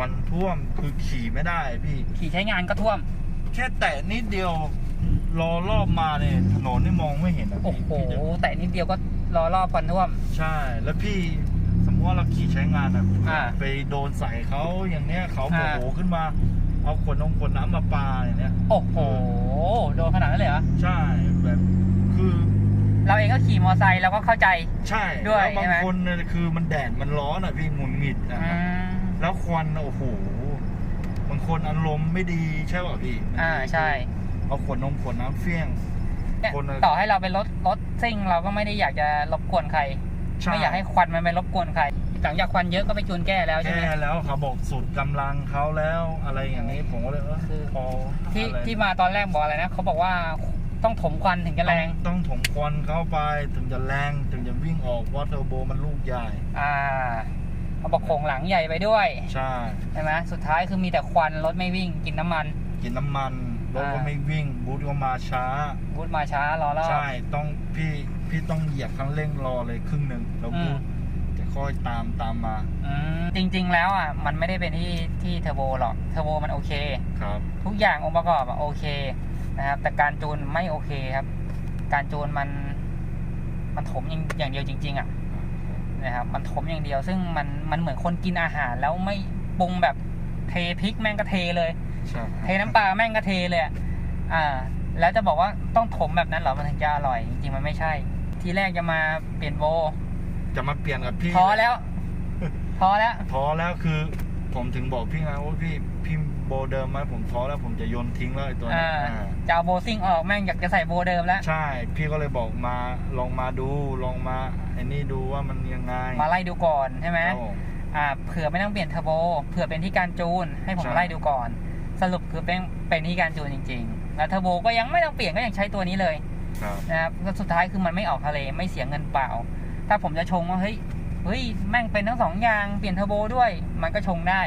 วันท่วมคือขี่ไม่ได้พี่ ขี่ใช้งานก็ท่วม แค่แตะนิดเดียวรอรอบมาเนี่ยถนนนี่มองไม่เห็นอะโอ้พี่โหพี่จะแต่นิดเดียวก็รอรอบกันท่วม ใช่ แล้วพี่สมมติว่าเราขี่ใช้งานอะอ่าไปโดนใส่เขาอย่างเนี้ยเขาโมอ่า โหขึ้นมา เอาขวดนมขวดน้ำมาปาอย่างเนี้ย โอ้โหโดนขนาดนั้นเลยเหรอใช่แบบคือเราเองก็ขี่มอไซค์เราก็เข้าใจ ใช่ด้วยแล้วบาใช่งไหม คนเนี่ยคือมันแดดมันร้อนอะพี่หงุนหงิดนะอืครับม แล้วควันโอ้โหบางคนอารมณ์ไม่ดีใช่ป่ะพี่อ่าใช่ เอาขวดนมขวดน้ำเฟี้ยง เนี่ยคนอะต่อให้เราเป็นรถรถซิ่งเราก็ไม่ได้อยากจะรบกวนใครใช่ไม่อยากให้ควันมันไปรบกวนใคร หลังจากควันเยอะก็ไปจูนแก้แล้วใช่ไหมแค่แล้วเขาบอกสุดกำลังเขาแล้วอะไรอย่างนี้ผมก็เลยเออคือ พอที่อะไรที่มาตอนแรกบอกอะไรนะเขาบอกว่าต้องถมควันถึงจะแรง ต้องต้องถมควันเข้าไปถึงจะแรงถึงจะวิ่งออกวอเตอร์โบมันลูกใหญ่ อ่า เขาบอกโครงหลังใหญ่ไปด้วยใช่ใช่ไหมสุดท้ายคือมีแต่ควันรถไม่วิ่งกินน้ำมัน กินน้ำมันรถก็อ่าไม่วิ่งบูธก็มาช้าบูทมาช้ารอรอบใช่ต้องพี่พี่ต้องเหยียบคันเร่งรอเลยครึ่งหนึ่งแล้วอืบูมธจะค่อยตามตามมาอืมจริง ๆ แล้วอะมันไม่ได้เป็นที่ที่เทอร์โบหรอกเทอร์โบมันโอเคครับ ทุกอย่างองค์ประกอบอะโอเคนะครับ แต่การจูนไม่โอเคครับ การจูนมันมันถมอย่างอย่างเดียวจริง ๆ อะ นะครับมันถมอย่างเดียว ซึ่งมันมันเหมือนคนกินอาหารแล้วไม่ปรุงแบบเทพริกแม่งก็เทเลยใช่เทน้ำปลาแม่งก็เทเลยอะอ่า แล้วจะบอกว่าต้องถมแบบนั้นเหรอมันถึงจะอร่อย จริงๆมันไม่ใช่ ทีแรกจะมาเปลี่ยนโบ จะมาเปลี่ยนกับพี่พอแล้วพอแล้วท้อแล้วคือ ผมถึงบอกพี่ไงว่าพี่พี่โบเดิมไหมผมท้อแล้วผมจะโยนทิ้งแล้วไอ้ตัวนี้อ่าอ่าจะเอาโบซิ่งออกแม่งอยากจะใส่โบเดิมแล้ว ใช่ พี่ก็เลยบอกมาลองมาดูลองมาไอ้นี่ดูว่ามันยังไงมาไล่ดูก่อนใช่ไหมครับผม อ่าเผื่อไม่ต้องเปลี่ยนเทอร์โบเผื่อเป็นที่การจูนให้ผมใช่ไล่ดูก่อน สรุปคือเป็นเป็นที่การจูนจริงๆแล้วเทอร์โบก็ยังไม่ต้องเปลี่ยนก็ยังใช้ตัวนี้เลย ครับ นะครับแล้วสุดท้ายคือมันไม่ออกทะเลไม่เสียเงินเปล่า ถ้าผมจะชงว่าเฮ้ย เฮ้ยแม่งเป็นทั้งสองอย่างเปลี่ยนเทอร์โบด้วย มันก็ชงได้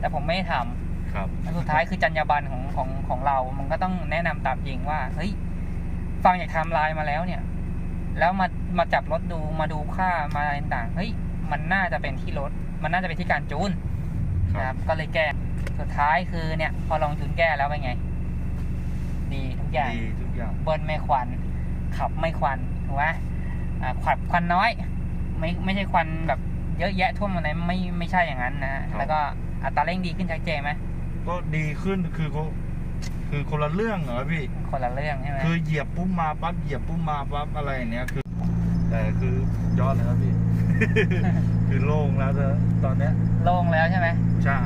แต่ผมไม่ได้ทำครับแล้วสุดท้ายคือจรรยาบรรณของของของเรา มันก็ต้องแนะนำตามจริงว่าเฮ้ยฟังจากไทม์ไลน์มาแล้วเนี่ย แล้วมามาจับรถดูมาดูค่ามาอะไรต่างๆเฮ้ยมันน่าจะเป็นที่รถ มันน่าจะเป็นที่การจูนคนะครัรับบก็เลยแก้สุดท้ายคือเนี่ย พอลองจูนแก้แล้วเป็นไง ดีทุกอย่างดีทุกอย่างเบิ้ลไม่ควัน ขับไม่ควันถูกไหมอ่าขับควันน้อย ไม่ไม่ใช่ควันแบบเยอะแยะท่วมอะไรไม่ไม่ใช่อย่างนั้นนะฮะแล้วก็อัตราเร่งดีขึ้นชัดเจนไหมก็ดีขึ้นคือเขาคือคนละเรื่องเหรอพี่ คนละเรื่องใช่ไหมคือเหยียบปุ๊บมาปั๊บเหยียบปุ๊บมาปั๊บอะไรอย่างเนี้ยคือ แต่คือยอดเลยครับพี่ คือโล่งแล้วเธอตอนเนี้ยโล่งแล้วใช่ไหม ใช่